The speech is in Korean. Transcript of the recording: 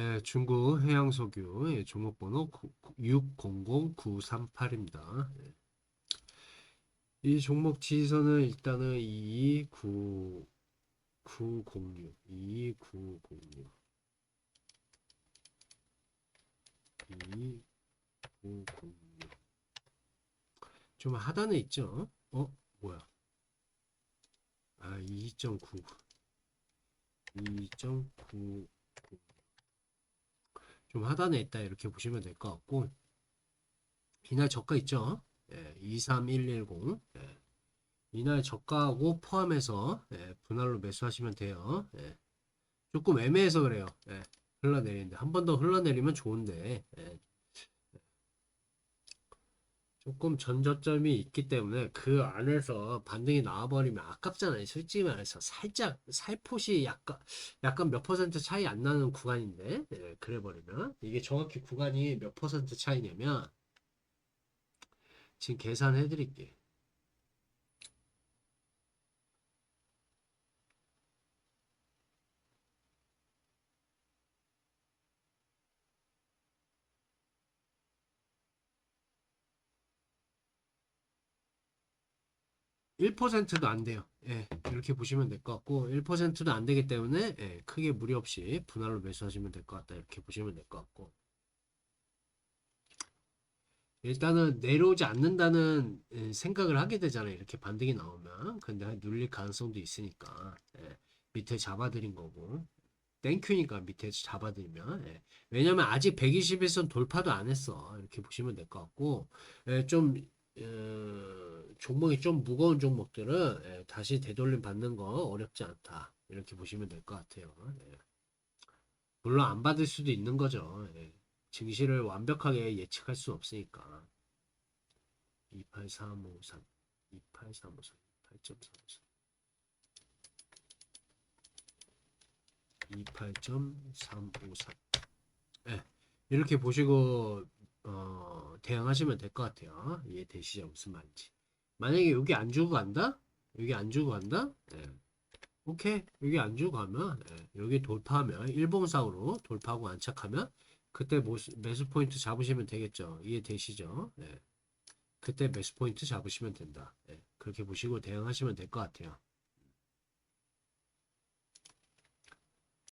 예, 중국 해양석유 예, 종목번호 600938입니다. 예. 이 종목 지선은 일단은 29 906 2906 2906 좀 하단에 있죠? 어? 뭐야? 아, 2.9 2.9 좀 하단에 있다 이렇게 보시면 될 것 같고 이날 저가 있죠? 예, 23110 예. 이날 저가하고 포함해서 예, 분할로 매수하시면 돼요. 예. 조금 애매해서 그래요. 예, 흘러내리는데 한 번 더 흘러내리면 좋은데 예. 조금 전저점이 있기 때문에 그 안에서 반등이 나와버리면 아깝잖아요. 솔직히 말해서 살짝 살포시 약간 약간 몇 퍼센트 차이 안 나는 구간인데 예, 그래버리면 이게 정확히 구간이 몇 퍼센트 차이냐면 지금 계산해 드릴게. 1%도 안 돼요. 예, 이렇게 보시면 될 것 같고 1%도 안 되기 때문에 예, 크게 무리 없이 분할로 매수하시면 될 것 같다. 이렇게 보시면 될 것 같고 일단은 내려오지 않는다는 예, 생각을 하게 되잖아요. 이렇게 반등이 나오면 근데 눌릴 가능성도 있으니까 예, 밑에 잡아드린 거고 땡큐니까 밑에 잡아드리면 예. 왜냐면 아직 121선 돌파도 안 했어. 이렇게 보시면 될 것 같고 예, 좀 어, 종목이 좀 무거운 종목들은 예, 다시 되돌림 받는 거 어렵지 않다. 이렇게 보시면 될 것 같아요. 예. 물론 안 받을 수도 있는 거죠. 예. 증시를 완벽하게 예측할 수 없으니까. 28353, 28353, 8.353. 28.353. 예. 이렇게 보시고 어, 대응하시면 될 것 같아요. 이해되시죠? 무슨 말인지. 만약에 여기 안 주고 간다? 여기 안 주고 간다? 예. 오케이. 여기 안 주고 가면, 예. 여기 돌파하면, 일봉상으로 돌파하고 안착하면, 그때 모수, 매수 포인트 잡으시면 되겠죠. 이해되시죠? 예. 그때 매수 포인트 잡으시면 된다. 예. 그렇게 보시고 대응하시면 될 것 같아요.